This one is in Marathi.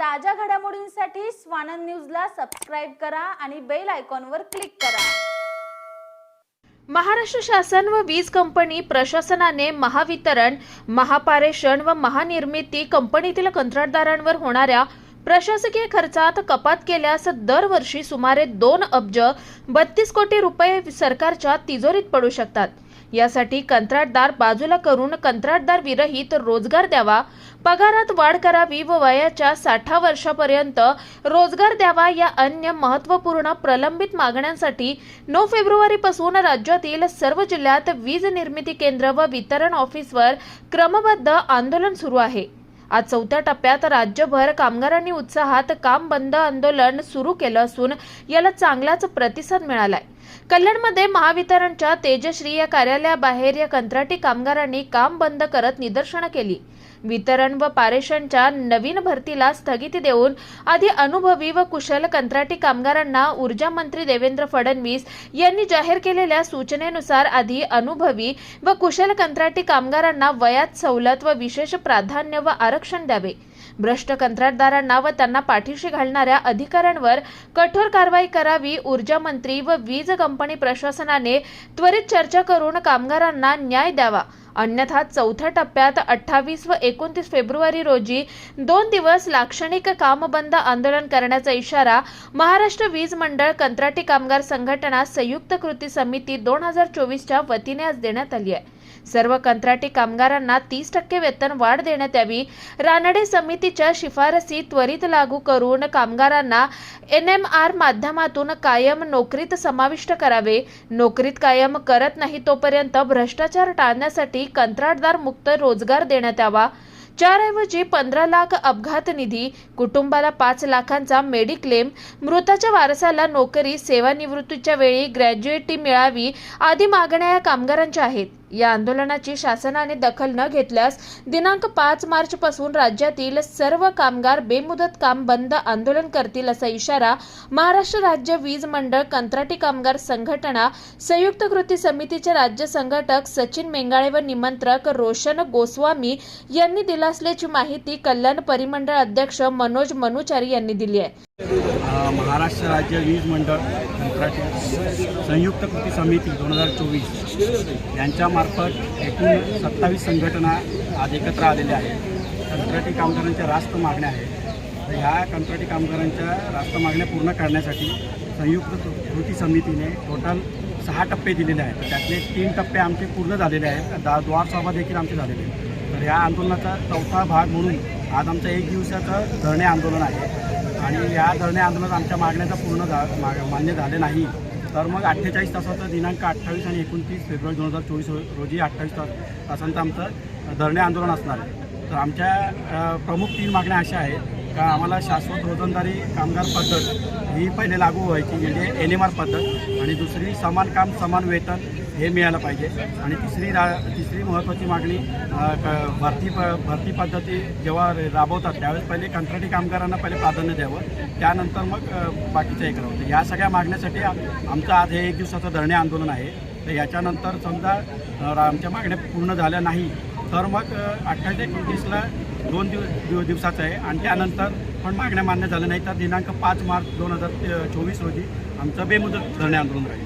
ताज्या घडामोडींसाठी स्वानंद न्यूजला सबस्क्राईब करा आणि बेल आयकॉनवर क्लिक करा. महाराष्ट्र शासन व वीज कंपनी प्रशासनाने महावितरण महापारेषण व महानिर्मिती कंपनीतील कंत्राटदारांवर होणाऱ्या प्रशासकीय खर्चात कपात केल्यास दरवर्षी सुमारे दोन अब्ज बत्तीस कोटी रुपये सरकारच्या तिजोरीत पडू शकतात. यासाठी कंत्राटदार बाजूला करून कंत्राटदार विरहित रोजगार द्यावा पगारात वाढ करावी व वयाच्या साठा वर्षापर्यंत रोजगार द्यावा या अन्य महत्त्वपूर्ण प्रलंबित मागण्यांसाठी नऊ फेब्रुवारीपासून राज्यातील सर्व जिल्ह्यात वीज निर्मिती केंद्र व वितरण ऑफिसवर क्रमबद्ध आंदोलन सुरू आहे. आज चौथ्या टप्प्यात राज्यभर कामगारांनी उत्साहात काम बंद आंदोलन सुरू केलं असून याला चांगलाच प्रतिसाद मिळालाय. कल्याणमध्ये महावितरणच्या तेजश्री या कार्यालयाबाहेर या कंत्राटी कामगारांनी काम बंद करत निदर्शनं केली. वितरण व पारेषणच्या नवीन भरतीला स्थगिती देऊन आधी अनुभवी व कुशल कंत्राटी कामगारांना ऊर्जा मंत्री देवेंद्र फडणवीस यांनी जाहीर केलेल्या सूचनेनुसार आधी अनुभवी व कुशल कंत्राटी कामगारांना वयात सवलत व विशेष प्राधान्य व आरक्षण द्यावे. भ्रष्ट कंत्राटदारांना व त्यांना पाठीशी घालणाऱ्या अधिकाऱ्यांवर कठोर कारवाई करावी ऊर्जा मंत्री व वीज कंपनी प्रशासनाने त्वरित चर्चा करून कामगारांना न्याय द्यावा. अन्यथा चौथ्या टप्प्यात अठ्ठावीस व एकोणतीस फेब्रुवारी रोजी दोन दिवस लाक्षणिक कामबंद आंदोलन करण्याचा इशारा महाराष्ट्र वीज मंडळ कंत्राटी कामगार संघटना संयुक्त कृती समिती दोन हजार चोवीसच्या वतीने आज देण्यात आली आहे. सर्व कंत्राटी कामगारांना तीस टक्के वेतन वाढ देण्यात यावी. रानडे समितीच्या शिफारसी त्वरित लागू करून कामगारांना एन एम आर माध्यमातून कायम नोकरीत समाविष्ट करावे. नोकरीत कायम करत नाही तोपर्यंत भ्रष्टाचार टाळण्यासाठी कंत्राटदार मुक्त रोजगार देण्यात यावा. चारऐवजी पंधरा लाख अपघात निधी कुटुंबाला पाच लाखांचा मेडिक्लेम मृताच्या वारसाला नोकरी सेवानिवृत्तीच्या वेळी ग्रॅज्युएटी मिळावी आदी मागण्या या कामगारांच्या आहेत. या आंदोलनाची शासनाने दखल न घेतल्यास दिनांक पाच मार्च पासून राज्यातील सर्व कामगार बेमुदत काम बंद आंदोलन करतील असा इशारा महाराष्ट्र राज्य वीज मंडळ कंत्राटी कामगार संघटना संयुक्त कृती समितीचे राज्य संघटक सचिन मेंगाळे व निमंत्रक रोशन गोस्वामी यांनी दिला असल्याची माहिती कल्याण परिमंडळ अध्यक्ष मनोज मनुचारी यांनी दिली आहे. महाराष्ट्र राज्य वीज मंडळ संयुक्त कृती समिती दोन हजार चोवीस यांच्यामार्फत एकूण सत्तावीस संघटना आज एकत्र आलेल्या आहेत. कंत्राटी कामगारांच्या रास्त मागण्या आहेत. तर ह्या कंत्राटी कामगारांच्या रास्त मागण्या पूर्ण करण्यासाठी संयुक्त कृ- कृती समितीने टोटल सहा टप्पे दिलेले आहेत. त्यातले तीन टप्पे आमचे पूर्ण झालेले आहेत. दा द्वारसभा देखील आमचे झालेले आहेत. तर ह्या आंदोलनाचा चौथा भाग म्हणून आज आमचं एक दिवसाचं धरणे आंदोलन आहे. आणि या धरणे आंदोलनात आमच्या मागण्याचा पूर्ण झा मा- मान्य झाले नाही. तर मग अठ्ठेचाळीस तासाचा दिनांक अठ्ठावीस आणि एकोणतीस फेब्रुवारी दोन हजार चोवीस रोजी अठ्ठावीस तास तासांचं आमचं धरणे आंदोलन असणार आहे. तर आमच्या प्रमुख तीन मागण्या अशा आहेत. का आम्हाला शाश्वत रोजंदारी कामगार पद्धत ही पहिले लागू व्हायची म्हणजे एन एम आर पद्धत आणि दुसरी समान काम समान वेतन हे मिळालं पाहिजे. आणि तिसरी रा तिसरी महत्त्वाची मागणी क- भरती प भरती पद्धती जेव्हा राबवतात त्यावेळेस पहिले कंत्राटी कामगारांना पहिले प्राधान्य द्यावं. त्यानंतर मग बाकीचं हे करावं. तर या सगळ्या मागण्यासाठी आमचं आज हे एक दिवसाचं धरणे आंदोलन आहे. तर याच्यानंतर समजा रा- आमच्या मागण्या पूर्ण झाल्या नाही तर मग अठ्ठावीस एकोणतीसला दोन दिव दिव दिवसाचं आहे. आणि त्यानंतर पण मागण्या मान्य झाल्या नाही तर दिनांक पाच मार्च दोन हजार चोवीस रोजी आमचं बेमुदत धरणे आंदोलन राहील.